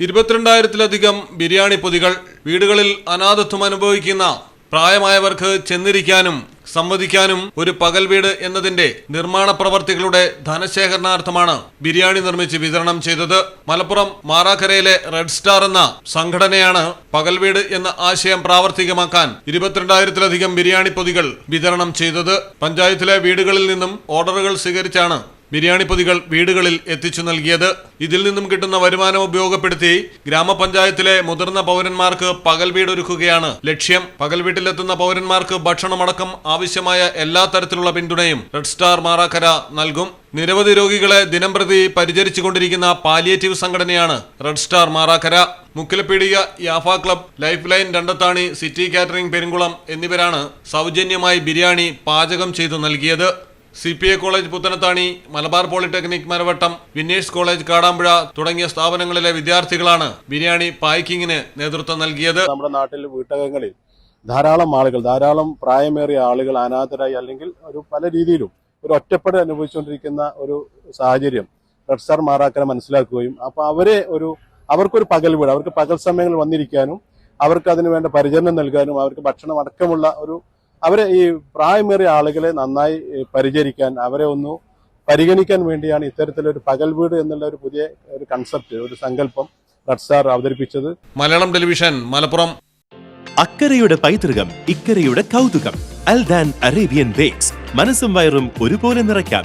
ഇരുപത്തിരണ്ടായിരത്തിലധികം ബിരിയാണി പൊതികൾ വീടുകളിൽ അനാഥത്വം അനുഭവിക്കുന്ന പ്രായമായവർക്ക് ചെന്നിരിക്കാനും സംവദിക്കാനും ഒരു പകൽ വീട് എന്നതിന്റെ നിർമ്മാണ പ്രവർത്തികളുടെ ധനശേഖരണാർത്ഥമാണ് ബിരിയാണി നിർമ്മിച്ച് വിതരണം ചെയ്തത്. മലപ്പുറം മാറാക്കരയിലെ റെഡ് സ്റ്റാർ എന്ന സംഘടനയാണ് പകൽ വീട് എന്ന ആശയം പ്രാവർത്തികമാക്കാൻ ഇരുപത്തിരണ്ടായിരത്തിലധികം ബിരിയാണി പൊതികൾ വിതരണം ചെയ്തത്. പഞ്ചായത്തിലെ വീടുകളിൽ നിന്നും ഓർഡറുകൾ സ്വീകരിച്ചാണ് ബിരിയാണി പൊതികൾ വീടുകളിൽ എത്തിച്ചു നൽകിയത്. ഇതിൽ നിന്നും കിട്ടുന്ന വരുമാനം ഉപയോഗപ്പെടുത്തി ഗ്രാമപഞ്ചായത്തിലെ മുതിർന്ന പൗരന്മാർക്ക് പകൽ വീട് ഒരുക്കുകയാണ് ലക്ഷ്യം പകൽ വീട്ടിലെത്തുന്ന പൗരന്മാർക്ക് ഭക്ഷണമടക്കം ആവശ്യമായ എല്ലാ തരത്തിലുള്ള പിന്തുണയും റെഡ് സ്റ്റാർ മാറാക്കര നൽകും. നിരവധി രോഗികളെ ദിനംപ്രതി പരിചരിച്ചുകൊണ്ടിരിക്കുന്ന പാലിയേറ്റീവ് സംഘടനയാണ് red star Marakkara. Mukkilappeedika Yafa club life line Randathani city catering Perumkulam എന്നിവരാണ് സൗജന്യമായി ബിരിയാണി പാചകം ചെയ്തു നൽകിയത്. C P I college Puthanathani Malabar polytechnic Maravattam winners college Kadampuzha തുടങ്ങിയ സ്ഥാപനങ്ങളിലെ വിദ്യാർത്ഥികളാണ് ബിരിയാണി പായ്ക്കിങ്ങിന് നേതൃത്വം നൽകിയത്. നമ്മുടെ നാട്ടിൽ വീട്ടകങ്ങളിൽ ധാരാളം ആളുകൾ ധാരാളം പ്രായമേറിയ ആളുകൾ അനാഥരായി അല്ലെങ്കിൽ ഒരു പല രീതിയിലും ഒരു ഒറ്റപ്പെടൽ അനുഭവിച്ചുകൊണ്ടിരിക്കുന്ന ഒരു സാഹചര്യം റെഡ് സ്റ്റാർ മാറാക്കനെ മനസ്സിലാക്കുകയും അപ്പൊ അവരെ ഒരു അവർക്കൊരു പകൽ വീട് അവർക്ക് പകൽ സമയങ്ങളിൽ വന്നിരിക്കാനും അവർക്ക് അതിന് വേണ്ട പരിചരണം നൽകാനും അവർക്ക് ഭക്ഷണം അടക്കമുള്ള ഒരു അവരെ ഈ പ്രായമേറിയ ആളുകളെ നന്നായി പരിചരിക്കാൻ അവരെ ഒന്ന് പരിഗണിക്കാൻ വേണ്ടിയാണ് ഇത്തരത്തിലൊരു പകൽ വീട് എന്നുള്ള ഒരു പുതിയ ഒരു കൺസെപ്റ്റ് ഒരു സങ്കല്പം റെഡ് സ്റ്റാർ അവതരിപ്പിച്ചത്. മലയാളം ടെലിവിഷൻ മലപ്പുറം. അക്കരയുടെ പൈതൃകം ഇക്കരയുടെ കൗതുകം. അൽ ദാൻ അറേബ്യൻ ബേക്സ് മനസ്സും വയറും ഒരുപോലെ നിറയ്ക്കാം.